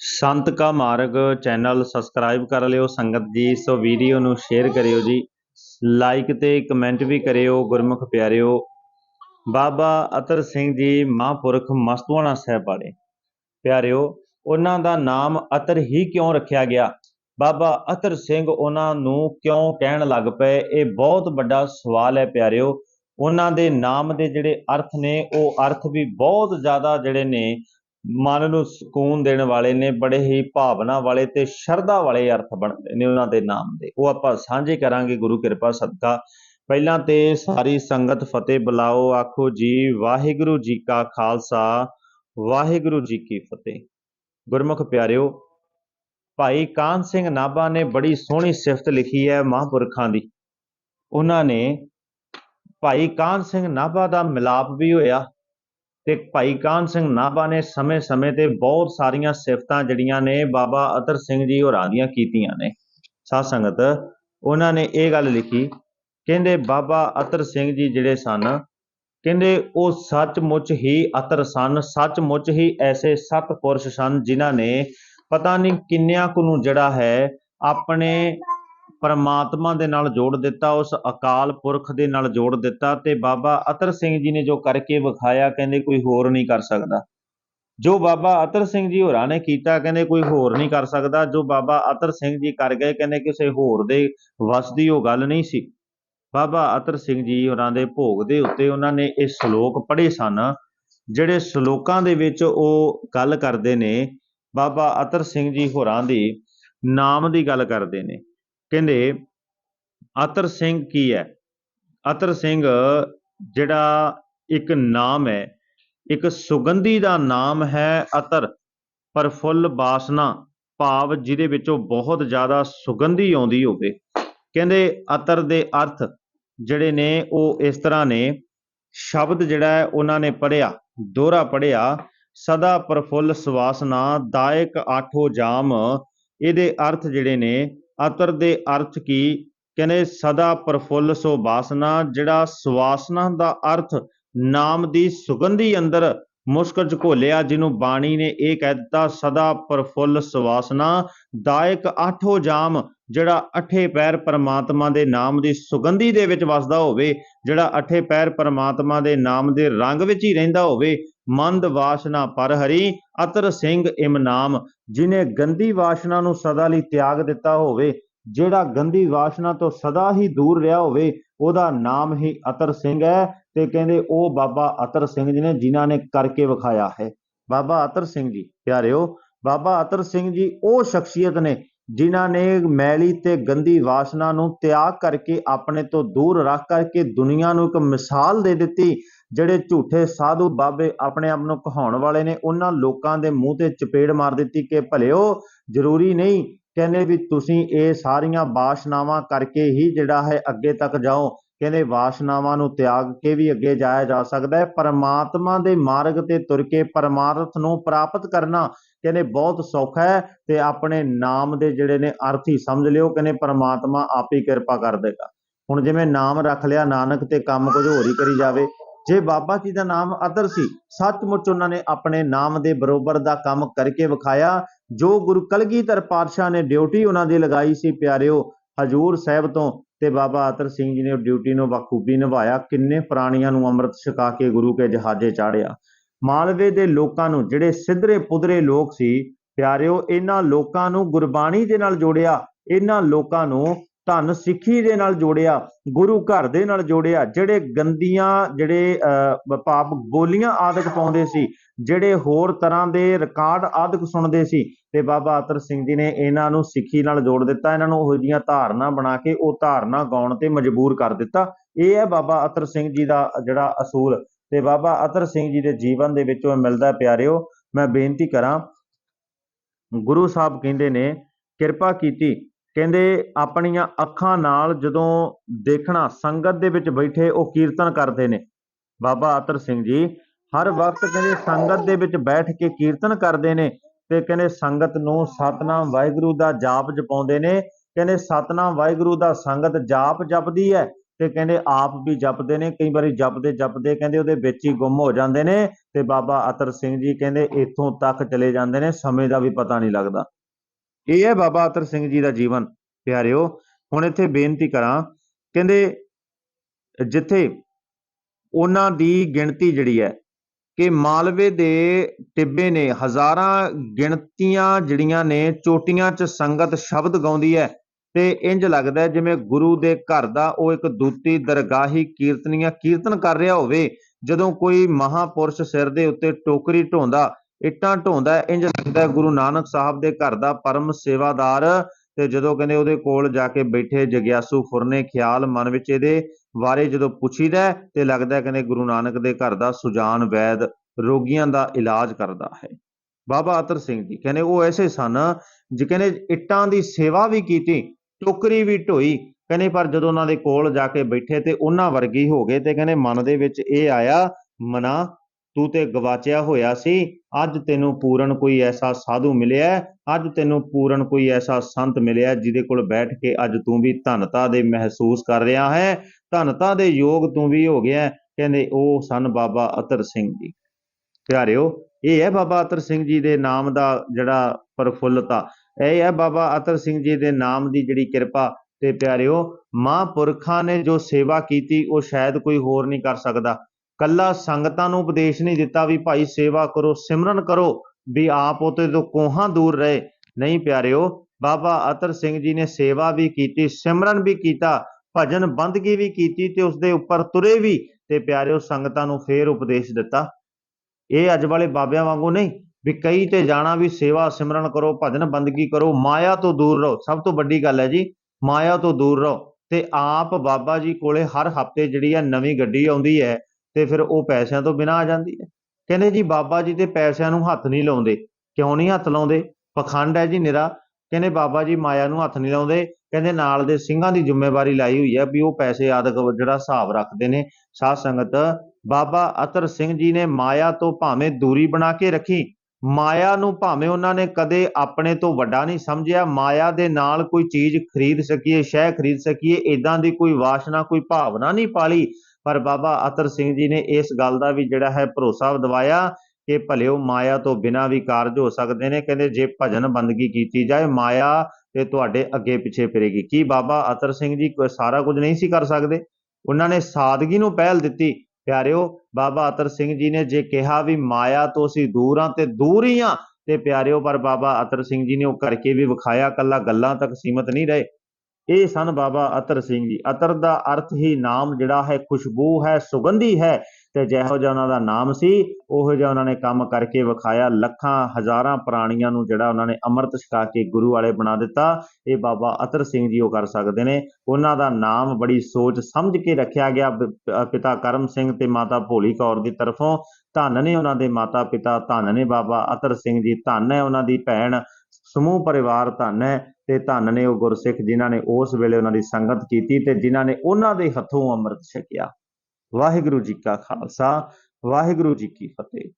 ਸੰਤ ਕਾ ਮਾਰਗ channel subscribe ਕਰ ਲਿਓ, ਸੰਗਤ ਜੀ ਸੋ ਵੀਡੀਓ ਨੂੰ ਸ਼ੇਅਰ ਕਰਿਓ ਜੀ। ਲਾਈਕ ਤੇ ਕਮੈਂਟ ਵੀ ਕਰਿਓ, ਗੁਰਮੁਖ ਪਿਆਰਿਓ। ਬਾਬਾ ਅਤਰ ਸਿੰਘ ਜੀ ਮਹਾਂਪੁਰਖ ਮਸਤੂਆਣਾ ਸਾਹਿਬ ਵਾਲੇ। ਪਿਆਰਿਓ, ਉਹਨਾਂ ਦਾ ਨਾਮ ਅਤਰ ਹੀ ਕਿਉਂ ਰੱਖਿਆ ਗਿਆ? ਬਾਬਾ ਅਤਰ ਸਿੰਘ ਉਹਨਾਂ ਨੂੰ ਕਿਉਂ ਕਹਿਣ ਲੱਗ ਪਏ? ਇਹ ਬਹੁਤ ਵੱਡਾ ਸਵਾਲ ਹੈ ਪਿਆਰਿਓ। ਉਹਨਾਂ ਦੇ ਨਾਮ ਦੇ ਜਿਹੜੇ ਅਰਥ ਨੇ, ਉਹ ਅਰਥ ਵੀ ਬਹੁਤ ਜ਼ਿਆਦਾ ਜਿਹੜੇ ਨੇ ਮਨ ਨੂੰ ਸਕੂਨ ਦੇਣ ਵਾਲੇ ਨੇ ਬੜੇ ਹੀ ਭਾਵਨਾ ਵਾਲੇ ਤੇ ਸ਼ਰਧਾ ਵਾਲੇ ਅਰਥ ਬਣਦੇ ਨੇ ਉਹਨਾਂ ਦੇ ਨਾਮ ਦੇ। ਉਹ ਆਪਾਂ ਸਾਂਝੇ ਕਰਾਂਗੇ ਗੁਰੂ ਕਿਰਪਾ ਸਦਕਾ। ਪਹਿਲਾਂ ਤੇ ਸਾਰੀ ਸੰਗਤ ਫਤਿਹ ਬੁਲਾਓ, ਆਖੋ ਜੀ, ਵਾਹਿਗੁਰੂ ਜੀ ਕਾ ਖਾਲਸਾ, ਵਾਹਿਗੁਰੂ ਜੀ ਕੀ ਫਤਿਹ। ਗੁਰਮੁਖ ਪਿਆਰਿਓ, ਭਾਈ ਕਾਨ ਸਿੰਘ ਨਾਭਾ ਨੇ ਬੜੀ ਸੋਹਣੀ ਸਿਫਤ ਲਿਖੀ ਹੈ ਮਹਾਂਪੁਰਖਾਂ ਦੀ। ਉਹਨਾਂ ਨੇ ਭਾਈ ਕਾਨ ਸਿੰਘ ਨਾਭਾ ਦਾ ਮਿਲਾਪ ਵੀ ਹੋਇਆ। ਤੇ ਭਾਈ ਕਾਨ ਸਿੰਘ ਨਾਭਾ ਨੇ ਸਮੇਂ-ਸਮੇਂ ਤੇ ਬਹੁਤ ਸਾਰੀਆਂ ਸਿਫਤਾਂ ਜਿਹੜੀਆਂ ਨੇ ਬਾਬਾ ਅਤਰ ਸਿੰਘ ਜੀ ਹੋਰਾਂ ਦੀਆਂ ਕੀਤੀਆਂ ਨੇ। ਸਾਧ ਸੰਗਤ, ਉਹਨਾਂ ਨੇ ਇਹ ਗੱਲ ਲਿਖੀ, ਕਹਿੰਦੇ ਬਾਬਾ ਅਤਰ ਸਿੰਘ ਜੀ ਜਿਹੜੇ ਸਨ, ਕਹਿੰਦੇ ਉਹ ਸੱਚਮੁੱਚ ਹੀ ਅਤਰ ਸਨ, ਸੱਚਮੁੱਚ ਹੀ ਐਸੇ ਸਤਪੁਰਸ਼ ਸਨ ਜਿਨ੍ਹਾਂ ਨੇ ਪਤਾ ਨਹੀਂ ਕਿੰਨਿਆਂ ਕੁ ਨੂੰ ਜਿਹੜਾ ਹੈ ਆਪਣੇ ਪਰਮਾਤਮਾ ਦੇ ਨਾਲ ਜੋੜ ਦਿੱਤਾ, ਉਸ ਅਕਾਲ ਪੁਰਖ ਦੇ ਨਾਲ ਜੋੜ ਦਿੱਤਾ ਤੇ ਬਾਬਾ ਅਤਰ ਸਿੰਘ ਜੀ ਨੇ ਜੋ ਕਰਕੇ ਵਿਖਾਇਆ, ਕਹਿੰਦੇ ਕੋਈ ਹੋਰ ਨਹੀਂ ਕਰ ਸਕਦਾ। ਜੋ ਬਾਬਾ ਅਤਰ ਸਿੰਘ ਜੀ ਹੋਰਾਂ ਨੇ ਕੀਤਾ, ਕਹਿੰਦੇ ਕੋਈ ਹੋਰ ਨਹੀਂ ਕਰ ਸਕਦਾ। ਜੋ ਬਾਬਾ ਅਤਰ ਸਿੰਘ ਜੀ ਕਰ ਗਏ, ਕਹਿੰਦੇ ਕਿਸੇ ਹੋਰ ਦੇ ਵਸ ਦੀ ਉਹ ਗੱਲ ਨਹੀਂ ਸੀ। ਬਾਬਾ ਅਤਰ ਸਿੰਘ ਜੀ ਹੋਰਾਂ ਦੇ ਭੋਗ ਦੇ ਉੱਤੇ ਉਹਨਾਂ ਨੇ ਇਹ ਸ਼ਲੋਕ ਪੜ੍ਹੇ ਸਨ, ਜਿਹੜੇ ਸ਼ਲੋਕਾਂ ਦੇ ਵਿੱਚ ਉਹ ਗੱਲ ਕਰਦੇ ਨੇ। ਬਾਬਾ ਅਤਰ ਸਿੰਘ ਜੀ ਹੋਰਾਂ ਦੀ ਨਾਮ ਦੀ ਗੱਲ ਕਰਦੇ ਨੇ। ਕਹਿੰਦੇ, ਅਤਰ ਸਿੰਘ ਕੀ ਹੈ? ਅਤਰ ਸਿੰਘ ਜਿਹੜਾ ਇੱਕ ਨਾਮ ਹੈ, ਇੱਕ ਸੁਗੰਧੀ ਦਾ ਨਾਮ ਹੈ ਅਤਰ ਪਰਫੁੱਲ ਬਾਸਨਾ, ਭਾਵ ਜਿਹਦੇ ਵਿੱਚੋਂ ਬਹੁਤ ਜ਼ਿਆਦਾ ਸੁਗੰਧੀ ਆਉਂਦੀ ਹੋਵੇ। ਕਹਿੰਦੇ, ਅਤਰ ਦੇ ਅਰਥ ਜਿਹੜੇ ਨੇ, ਉਹ ਇਸ ਤਰ੍ਹਾਂ ਨੇ। ਸ਼ਬਦ ਜਿਹੜਾ ਹੈ, ਉਹਨਾਂ ਨੇ ਪੜਿਆ ਦੋਹਰਾ ਪੜਿਆ ਸਦਾ ਪ੍ਰਫੁੱਲ ਸਵਾਸਨਾ, ਦਾਇਕ ਆਠੋ ਜਾਮ, ਇਹਦੇ ਅਰਥ ਜਿਹੜੇ ਨੇ ਅਤਰ ਦੇ ਅਰਥ ਕੀ? ਕਹਿੰਦੇ, ਸਦਾ ਪ੍ਰਫੁੱਲ ਸੋ ਬਾਸਨਾ, ਜਿਹੜਾ ਸੁਵਾਸਨਾ ਦਾ ਅਰਥ ਨਾਮ ਦੀ ਸੁਗੰਧੀ ਅੰਦਰ ਮੁਸਕਰ ਚ ਜਿਹਨੂੰ ਬਾਣੀ ਨੇ ਇਹ ਕਹਿ ਦਿੱਤਾ, ਸਦਾ ਪ੍ਰਫੁੱਲ ਸੁਵਾਸਨਾ, ਦਾਇਕ ਆਠੋ ਜਾਮ, ਜਿਹੜਾ ਅਠੇ ਪੈਰ ਪਰਮਾਤਮਾ ਦੇ ਨਾਮ ਦੀ ਸੁਗੰਧੀ ਦੇ ਵਿੱਚ ਵਸਦਾ ਹੋਵੇ, ਜਿਹੜਾ ਅਠੇ ਪੈਰ ਪਰਮਾਤਮਾ ਦੇ ਨਾਮ ਦੇ ਰੰਗ ਵਿੱਚ ਹੀ ਰਹਿੰਦਾ ਹੋਵੇ ਮੰਦ ਵਾਸ਼ਨਾ ਪਰ ਹਰੀ, ਅਤਰ ਸਿੰਘ ਇਮਨਾਮ ਜਿਨੇ ਗੰਦੀ ਵਾਸ਼ਨਾ ਨੂੰ ਸਦਾ ਲਈ ਤਿਆਗ ਦਿੱਤਾ ਹੋਵੇ, ਜਿਹੜਾ ਗੰਦੀ ਵਾਸ਼ਨਾ ਤੋਂ ਸਦਾ ਹੀ ਦੂਰ ਰਿਹਾ ਹੋਵੇ, ਉਹਦਾ ਨਾਮ ਹੀ ਅਤਰ ਸਿੰਘ ਹੈ ਤੇ ਕਹਿੰਦੇ ਉਹ ਬਾਬਾ ਅਤਰ ਸਿੰਘ ਜੀ ਨੇ, ਜਿਨ੍ਹਾਂ ਨੇ ਕਰਕੇ ਵਿਖਾਇਆ ਹੈ। ਬਾਬਾ ਅਤਰ ਸਿੰਘ ਜੀ, ਪਿਆਰਿਓ, ਬਾਬਾ ਅਤਰ ਸਿੰਘ ਜੀ ਉਹ ਸ਼ਖਸੀਅਤ ਨੇ, ਜਿਨ੍ਹਾਂ ਨੇ ਮੈਲੀ ਤੇ ਗੰਦੀ ਵਾਸ਼ਨਾ ਨੂੰ ਤਿਆਗ ਕਰਕੇ ਆਪਣੇ ਤੋਂ ਦੂਰ ਰੱਖ ਕਰਕੇ ਦੁਨੀਆ ਨੂੰ ਇੱਕ ਮਿਸਾਲ ਦੇ ਦਿੱਤੀ ਜਿਹੜੇ ਝੂਠੇ ਸਾਧੂ ਬਾਬੇ ਆਪਣੇ ਆਪ ਨੂੰ ਕਹਾਉਣ ਵਾਲੇ ਨੇ, ਉਹਨਾਂ ਲੋਕਾਂ ਦੇ ਮੂੰਹ ਤੇ ਚਪੇੜ ਮਾਰ ਦਿੱਤੀ ਕਿ ਭਲਿਓ ਜ਼ਰੂਰੀ ਨਹੀਂ ਕਹਿੰਦੇ ਵੀ ਤੁਸੀਂ ਇਹ ਸਾਰੀਆਂ ਵਾਸ਼ਨਾਵਾਂ ਕਰਕੇ ਹੀ ਜਿਹੜਾ ਹੈ ਅੱਗੇ ਤੱਕ ਜਾਓ। ਕਹਿੰਦੇ ਵਾਸ਼ਨਾਵਾਂ ਨੂੰ ਤਿਆਗ ਕੇ ਵੀ ਅੱਗੇ ਜਾਇਆ ਜਾ ਸਕਦਾ ਹੈ। ਪਰਮਾਤਮਾ ਦੇ ਮਾਰਗ ਤੇ ਤੁਰ ਕੇ ਪਰਮਾਰਥ ਨੂੰ ਪ੍ਰਾਪਤ ਕਰਨਾ ਕਹਿੰਦੇ ਬਹੁਤ ਸੌਖਾ ਹੈ ਤੇ ਆਪਣੇ ਨਾਮ ਦੇ ਜਿਹੜੇ ਨੇ ਅਰਥ ਹੀ ਸਮਝ ਲਿਓ, ਕਹਿੰਦੇ ਪਰਮਾਤਮਾ ਆਪ ਹੀ ਕਿਰਪਾ ਕਰ ਦੇਗਾ। ਹੁਣ ਜਿਵੇਂ ਨਾਮ ਰੱਖ ਲਿਆ, ਨਾਨਕ ਤੇ ਕੰਮ ਕੁਝ ਹੋਰ ਹੀ ਕਰੀ ਜਾਵੇ ਜੇ ਬਾਬਾ ਜੀ ਦਾ ਨਾਮ ਅਦਰ ਸੀ, ਸੱਚਮੁੱਚ ਉਹਨਾਂ ਨੇ ਆਪਣੇ ਨਾਮ ਦੇ ਬਰੋਬਰ ਦਾ ਕੰਮ ਕਰਕੇ ਵਿਖਾਇਆ, ਜੋ ਗੁਰੂ ਕਲਗੀਧਰ ਪਾਤਸ਼ਾਹ ਨੇ ਡਿਊਟੀ ਉਹਨਾਂ ਦੀ ਲਗਾਈ ਸੀ, ਪਿਆਰਿਓ, ਹਜੂਰ ਸਾਹਿਬ ਤੋਂ, ਤੇ ਬਾਬਾ ਅਤਰ ਸਿੰਘ ਜੀ ਨੇ ਉਹ ਡਿਊਟੀ ਨੂੰ ਬਖੂਬੀ ਨਿਭਾਇਆ, ਕਿੰਨੇ ਪ੍ਰਾਣੀਆਂ ਨੂੰ ਅੰਮ੍ਰਿਤ ਛਕਾ ਕੇ ਗੁਰੂ ਕੇ ਜਹਾਜ਼ੇ ਚਾੜਿਆ ਮਾਲਵੇ ਦੇ ਲੋਕਾਂ ਨੂੰ, ਜਿਹੜੇ ਸਿੱਧਰੇ ਪੁਧਰੇ ਲੋਕ ਸੀ, ਪਿਆਰਿਓ, ਇਹਨਾਂ ਲੋਕਾਂ ਨੂੰ ਗੁਰਬਾਣੀ ਦੇ ਨਾਲ ਜੋੜਿਆ, ਇਹਨਾਂ ਲੋਕਾਂ ਨੂੰ ਧੰਨ ਸਿੱਖੀ ਦੇ ਨਾਲ ਜੋੜਿਆ, ਗੁਰੂ ਘਰ ਦੇ ਨਾਲ ਜੋੜਿਆ, ਜਿਹੜੇ ਗੰਦੀਆਂ, ਜਿਹੜੇ ਪਾਪ ਬੋਲੀਆਂ ਆਦਿਕ ਪਾਉਂਦੇ ਸੀ, ਜਿਹੜੇ ਹੋਰ ਤਰ੍ਹਾਂ ਦੇ ਰਿਕਾਰਡ ਆਦਿਕ ਸੁਣਦੇ ਸੀ ਤੇ ਬਾਬਾ ਅਤਰ ਸਿੰਘ ਜੀ ਨੇ ਇਹਨਾਂ ਨੂੰ ਸਿੱਖੀ ਨਾਲ ਜੋੜ ਦਿੱਤਾ, ਇਹਨਾਂ ਨੂੰ ਉਹੋ ਜਿਹੀਆਂ ਧਾਰਨਾ ਬਣਾ ਕੇ ਉਹ ਧਾਰਨਾ ਗਾਉਣ ਤੇ ਮਜਬੂਰ ਕਰ ਦਿੱਤਾ। ਇਹ ਹੈ ਬਾਬਾ ਅਤਰ ਸਿੰਘ ਜੀ ਦਾ ਜਿਹੜਾ ਅਸੂਲ ਤੇ ਬਾਬਾ ਅਤਰ ਸਿੰਘ ਜੀ ਦੇ ਜੀਵਨ ਦੇ ਵਿੱਚੋਂ ਮਿਲਦਾ ਪਿਆਰਿਓ, ਮੈਂ ਬੇਨਤੀ ਕਰਾਂ, ਗੁਰੂ ਸਾਹਿਬ ਕਹਿੰਦੇ ਨੇ, ਕਿਰਪਾ ਕੀਤੀ ਕਹਿੰਦੇ ਆਪਣੀਆਂ ਅੱਖਾਂ ਨਾਲ ਜਦੋਂ ਦੇਖਣਾ ਸੰਗਤ ਦੇ ਵਿੱਚ ਬੈਠੇ ਉਹ ਕੀਰਤਨ ਕਰਦੇ ਨੇ। ਬਾਬਾ ਅਤਰ ਸਿੰਘ ਜੀ ਹਰ ਵਕਤ ਕਹਿੰਦੇ ਸੰਗਤ ਦੇ ਵਿੱਚ ਬੈਠ ਕੇ ਕੀਰਤਨ ਕਰਦੇ ਨੇ ਤੇ ਕਹਿੰਦੇ ਸੰਗਤ ਨੂੰ ਸਤਨਾਮ ਵਾਹਿਗੁਰੂ ਦਾ ਜਾਪ ਜਪਾਉਂਦੇ ਨੇ। ਕਹਿੰਦੇ ਸਤਨਾਮ ਵਾਹਿਗੁਰੂ ਦਾ ਸੰਗਤ ਜਾਪ ਜਪਦੀ ਹੈ ਤੇ ਕਹਿੰਦੇ ਆਪ ਵੀ ਜਪਦੇ ਨੇ। ਕਈ ਵਾਰੀ ਜਪਦੇ ਜਪਦੇ ਕਹਿੰਦੇ ਉਹਦੇ ਵਿੱਚ ਹੀ ਗੁੰਮ ਹੋ ਜਾਂਦੇ ਨੇ ਤੇ ਬਾਬਾ ਅਤਰ ਸਿੰਘ ਜੀ ਕਹਿੰਦੇ ਇੱਥੋਂ ਤੱਕ ਚਲੇ ਜਾਂਦੇ ਨੇ। ਸਮੇਂ ਦਾ ਵੀ ਪਤਾ ਨਹੀਂ ਲੱਗਦਾ। ਇਹ ਹੈ ਬਾਬਾ ਅਤਰ ਸਿੰਘ ਜੀ ਦਾ ਜੀਵਨ, ਪਿਆਰਿਓ, ਹੁਣ ਇੱਥੇ ਬੇਨਤੀ ਕਰਾਂ, ਕਹਿੰਦੇ ਜਿੱਥੇ ਉਹਨਾਂ ਦੀ ਗਿਣਤੀ ਜਿਹੜੀ ਹੈ ਕਿ ਮਾਲਵੇ ਦੇ ਟਿੱਬੇ ਨੇ ਹਜ਼ਾਰਾਂ ਗਿਣਤੀਆਂ ਜਿਹੜੀਆਂ ਨੇ ਚੋਟੀਆਂ 'ਚ ਸੰਗਤ ਸ਼ਬਦ ਗਾਉਂਦੀ ਹੈ ਤੇ ਇੰਜ ਲੱਗਦਾ ਜਿਵੇਂ ਗੁਰੂ ਦੇ ਘਰ ਦਾ ਉਹ ਇੱਕ ਦੂਤੀ ਦਰਗਾਹੀ ਕੀਰਤਨੀਆਂ ਕੀਰਤਨ ਕਰ ਰਿਹਾ ਹੋਵੇ, ਜਦੋਂ ਕੋਈ ਮਹਾਪੁਰਸ਼ ਸਿਰ ਦੇ ਉੱਤੇ ਟੋਕਰੀ ਢੋਂਦਾ ਇੱਟਾਂ ਢੋਂਦਾ ਇੰਜ ਲੱਗਦਾ ਗੁਰੂ ਨਾਨਕ ਸਾਹਿਬ ਦੇ ਘਰ ਦਾ ਪਰਮ ਸੇਵਾਦਾਰ ਤੇ ਜਦੋਂ ਕਹਿੰਦੇ ਉਹਦੇ ਕੋਲ ਜਾ ਕੇ ਬੈਠੇ ਜਗਿਆਸੂ ਫੁਰਨੇ ਖਿਆਲ ਮਨ ਵਿੱਚ ਇਹਦੇ ਬਾਰੇ ਜਦੋਂ ਪੁੱਛੀਦਾ ਤੇ ਲੱਗਦਾ ਕਹਿੰਦੇ ਗੁਰੂ ਨਾਨਕ ਦੇ ਘਰ ਦਾ ਸੁਜਾਨ ਵੈਦ ਰੋਗੀਆਂ ਦਾ ਇਲਾਜ ਕਰਦਾ ਹੈ। ਬਾਬਾ ਅਤਰ ਸਿੰਘ ਜੀ ਕਹਿੰਦੇ ਉਹ ਐਸੇ ਸਨ ਜਿ ਕਹਿੰਦੇ ਇੱਟਾਂ ਦੀ ਸੇਵਾ ਵੀ ਕੀਤੀ, ਟੋਕਰੀ ਵੀ ਢੋਈ, ਕਹਿੰਦੇ ਪਰ ਜਦੋਂ ਉਹਨਾਂ ਦੇ ਕੋਲ ਜਾ ਕੇ ਬੈਠੇ ਤੇ ਉਹਨਾਂ ਵਰਗੀ ਹੋ ਗਏ ਤੇ ਕਹਿੰਦੇ ਮਨ ਦੇ ਵਿੱਚ ਇਹ ਆਇਆ, ਮਨਾ ਤੂੰ ਤੇ ਗਵਾਚਿਆ ਹੋਇਆ ਸੀ। ਅੱਜ ਤੈਨੂੰ ਪੂਰਨ ਕੋਈ ਐਸਾ ਸਾਧੂ ਮਿਲਿਆ ਅੱਜ ਤੈਨੂੰ ਪੂਰਨ ਕੋਈ ਐਸਾ ਸੰਤ ਮਿਲਿਆ ਜਿਹਦੇ ਕੋਲ ਬੈਠ ਕੇ ਅੱਜ ਤੂੰ ਵੀ ਧਨਤਾ ਦੇ ਮਹਿਸੂਸ ਕਰ ਰਿਹਾ ਹੈ। ਧਨਤਾ ਦੇ ਯੋਗ ਤੂੰ ਵੀ ਹੋ ਗਿਆ ਕਹਿੰਦੇ ਉਹ ਸਨ ਬਾਬਾ ਅਤਰ ਸਿੰਘ ਜੀ। ਪਿਆਰਿਓ, ਇਹ ਹੈ ਬਾਬਾ ਅਤਰ ਸਿੰਘ ਜੀ ਦੇ ਨਾਮ ਦਾ ਜਿਹੜਾ ਪ੍ਰਫੁੱਲਤਾ। ਇਹ ਹੈ ਬਾਬਾ ਅਤਰ ਸਿੰਘ ਜੀ ਦੇ ਨਾਮ ਦੀ ਜਿਹੜੀ ਕਿਰਪਾ। ਤੇ ਪਿਆਰਿਓ, ਮਹਾਂਪੁਰਖਾਂ ਨੇ ਜੋ ਸੇਵਾ ਕੀਤੀ, ਉਹ ਸ਼ਾਇਦ ਕੋਈ ਹੋਰ ਨਹੀਂ ਕਰ ਸਕਦਾ। ਕੱਲਾ ਸੰਗਤਾਂ ਨੂੰ ਉਪਦੇਸ਼ ਨਹੀਂ ਦਿੱਤਾ ਵੀ ਭਾਈ ਸੇਵਾ ਕਰੋ, ਸਿਮਰਨ ਕਰੋ, ਵੀ ਆਪ ਉਤੇ ਤੋਂ ਕੋਹਾਂ ਦੂਰ ਰਹੇ। ਨਹੀਂ ਪਿਆਰਿਓ, ਬਾਬਾ ਅਤਰ ਸਿੰਘ ਜੀ ਨੇ ਸੇਵਾ ਵੀ ਕੀਤੀ, ਸਿਮਰਨ ਵੀ ਕੀਤਾ, ਭਜਨ ਬੰਦਗੀ ਵੀ ਕੀਤੀ ਤੇ ਉਸ ਦੇ ਉੱਪਰ ਤੁਰੇ ਵੀ ਤੇ ਪਿਆਰਿਓ ਸੰਗਤਾਂ ਨੂੰ ਫੇਰ ਉਪਦੇਸ਼ ਦਿੱਤਾ। ਇਹ ਅੱਜ ਵਾਲੇ ਬਾਬਿਆਂ ਵਾਂਗੂ ਨਹੀਂ, ਵੀ ਕਈ ਤੇ ਜਾਣਾ ਵੀ ਸੇਵਾ ਸਿਮਰਨ ਕਰੋ, ਭਜਨ ਬੰਦਗੀ ਕਰੋ, ਮਾਇਆ ਤੋਂ ਦੂਰ ਰਹੋ। ਸਭ ਤੋਂ ਵੱਡੀ ਗੱਲ ਹੈ ਜੀ, ਮਾਇਆ ਤੋਂ ਦੂਰ ਰਹੋ ਤੇ ਆਪ ਬਾਬਾ ਜੀ ਕੋਲੇ ਹਰ ਹਫ਼ਤੇ ਜਿਹੜੀ ਆ ਨਵੀਂ ਗੱਡੀ ਆਉਂਦੀ ਹੈ ਤੇ ਫਿਰ ਉਹ ਪੈਸਿਆਂ ਤੋਂ ਬਿਨਾਂ ਆ ਜਾਂਦੀ ਹੈ। ਕਹਿੰਦੇ ਜੀ ਬਾਬਾ ਜੀ ਤੇ ਪੈਸਿਆਂ ਨੂੰ ਹੱਥ ਨਹੀਂ ਲਾਉਂਦੇ। ਕਿਉਂ ਨਹੀਂ ਹੱਥ ਲਾਉਂਦੇ? ਪਖੰਡ ਹੈ ਜੀ ਨਿਰਾ। ਕਹਿੰਦੇ ਬਾਬਾ ਜੀ ਮਾਇਆ ਨੂੰ ਹੱਥ ਨਹੀਂ ਲਾਉਂਦੇ। ਕਹਿੰਦੇ ਨਾਲ ਦੇ ਸਿੰਘਾਂ ਦੀ ਜ਼ਿੰਮੇਵਾਰੀ ਲਾਈ ਹੋਈ ਹੈ ਵੀ ਉਹ ਪੈਸੇ ਆਦਿਕ ਜਿਹੜਾ ਹਿਸਾਬ ਰੱਖਦੇ ਨੇ। ਸਾਧ ਸੰਗਤ, ਬਾਬਾ ਅਤਰ ਸਿੰਘ ਜੀ ਨੇ ਮਾਇਆ ਤੋਂ ਭਾਵੇਂ ਦੂਰੀ ਬਣਾ ਕੇ ਰੱਖੀ। ਮਾਇਆ ਨੂੰ ਭਾਵੇਂ ਉਹਨਾਂ ਨੇ ਕਦੇ ਆਪਣੇ ਤੋਂ ਵੱਡਾ ਨਹੀਂ ਸਮਝਿਆ। ਮਾਇਆ ਦੇ ਨਾਲ ਕੋਈ ਚੀਜ਼ ਖਰੀਦ ਸਕੀਏ ਸ਼ੈ ਖਰੀਦ ਸਕੀਏ ਇਦਾਂ ਦੀ ਕੋਈ ਵਾਸ਼ਨਾ, ਕੋਈ ਭਾਵਨਾ ਨਹੀਂ ਪਾਲੀ। ਪਰ ਬਾਬਾ ਅਤਰ ਸਿੰਘ ਜੀ ਨੇ ਇਸ ਗੱਲ ਦਾ ਵੀ ਜਿਹੜਾ ਹੈ ਭਰੋਸਾ ਦਿਵਾਇਆ ਕਿ ਭਲਿਓ ਮਾਇਆ ਤੋਂ ਬਿਨਾਂ ਵੀ ਕਾਰਜ ਹੋ ਸਕਦੇ ਨੇ। ਕਹਿੰਦੇ ਜੇ ਭਜਨ ਬੰਦਗੀ ਕੀਤੀ ਜਾਏ, ਮਾਇਆ ਤੇ ਤੁਹਾਡੇ ਅੱਗੇ ਪਿੱਛੇ ਫਿਰੇਗੀ। ਕੀ ਬਾਬਾ ਅਤਰ ਸਿੰਘ ਜੀ ਸਾਰਾ ਕੁਝ ਨਹੀਂ ਸੀ ਕਰ ਸਕਦੇ? ਉਹਨਾਂ ਨੇ ਸਾਦਗੀ ਨੂੰ ਪਹਿਲ ਦਿੱਤੀ। ਪਿਆਰਿਓ, ਬਾਬਾ ਅਤਰ ਸਿੰਘ ਜੀ ਨੇ ਜੇ ਕਿਹਾ ਵੀ ਮਾਇਆ ਤੋਂ ਅਸੀਂ ਦੂਰ ਹਾਂ ਤੇ ਦੂਰ ਹੀ ਹਾਂ ਤੇ ਪਿਆਰਿਓ, ਪਰ ਬਾਬਾ ਅਤਰ ਸਿੰਘ ਜੀ ਨੇ ਉਹ ਕਰਕੇ ਵੀ ਵਿਖਾਇਆ, ਕੱਲਾ ਗੱਲਾਂ ਤੱਕ ਸੀਮਤ ਨਹੀਂ ਰਹੇ। ਇਹ ਸਨ ਬਾਬਾ ਅਤਰ ਸਿੰਘ ਜੀ। ਅਤਰ ਦਾ ਅਰਥ ਹੀ ਨਾਮ ਜਿਹੜਾ ਹੈ, ਖੁਸ਼ਬੂ ਹੈ, ਸੁਗੰਧੀ ਹੈ। ਤੇ ਜਿਹੋ ਜਿਹਾ ਉਹਨਾਂ ਦਾ ਨਾਮ ਸੀ, ਉਹੋ ਜਿਹਾ ਉਹਨਾਂ ਨੇ ਕੰਮ ਕਰਕੇ ਵਿਖਾਇਆ। ਲੱਖਾਂ, ਹਜ਼ਾਰਾਂ ਪ੍ਰਾਣੀਆਂ ਨੂੰ ਜਿਹੜਾ ਉਹਨਾਂ ਨੇ ਅੰਮ੍ਰਿਤ ਛਕਾ ਕੇ ਗੁਰੂ ਵਾਲੇ ਬਣਾ ਦਿੱਤਾ। ਇਹ ਬਾਬਾ ਅਤਰ ਸਿੰਘ ਜੀ ਉਹ ਕਰ ਸਕਦੇ ਨੇ। ਉਹਨਾਂ ਦਾ ਨਾਮ ਬੜੀ ਸੋਚ ਸਮਝ ਕੇ ਰੱਖਿਆ ਗਿਆ। ਪਿਤਾ ਕਰਮ ਸਿੰਘ ਤੇ ਮਾਤਾ ਭੋਲੀ ਕੌਰ ਦੀ ਤਰਫੋਂ। ਧੰਨ ਨੇ ਉਹਨਾਂ ਦੇ ਮਾਤਾ ਪਿਤਾ ਧੰਨ ਨੇ ਬਾਬਾ ਅਤਰ ਸਿੰਘ ਜੀ। ਧੰਨ ਹੈ ਉਹਨਾਂ ਦੀ ਭੈਣ। ਸਮੂਹ ਪਰਿਵਾਰ ਧੰਨ ਹੈ ਤੇ ਧੰਨ ਨੇ ਉਹ ਗੁਰਸਿੱਖ ਜਿਨ੍ਹਾਂ ਨੇ ਉਸ ਵੇਲੇ ਉਹਨਾਂ ਦੀ ਸੰਗਤ ਕੀਤੀ ਤੇ ਜਿਨ੍ਹਾਂ ਨੇ ਉਹਨਾਂ ਦੇ ਹੱਥੋਂ ਅੰਮ੍ਰਿਤ ਛਕਿਆ। ਵਾਹਿਗੁਰੂ ਜੀ ਕਾ ਖਾਲਸਾ, ਵਾਹਿਗੁਰੂ ਜੀ ਕੀ ਫਤਿਹ।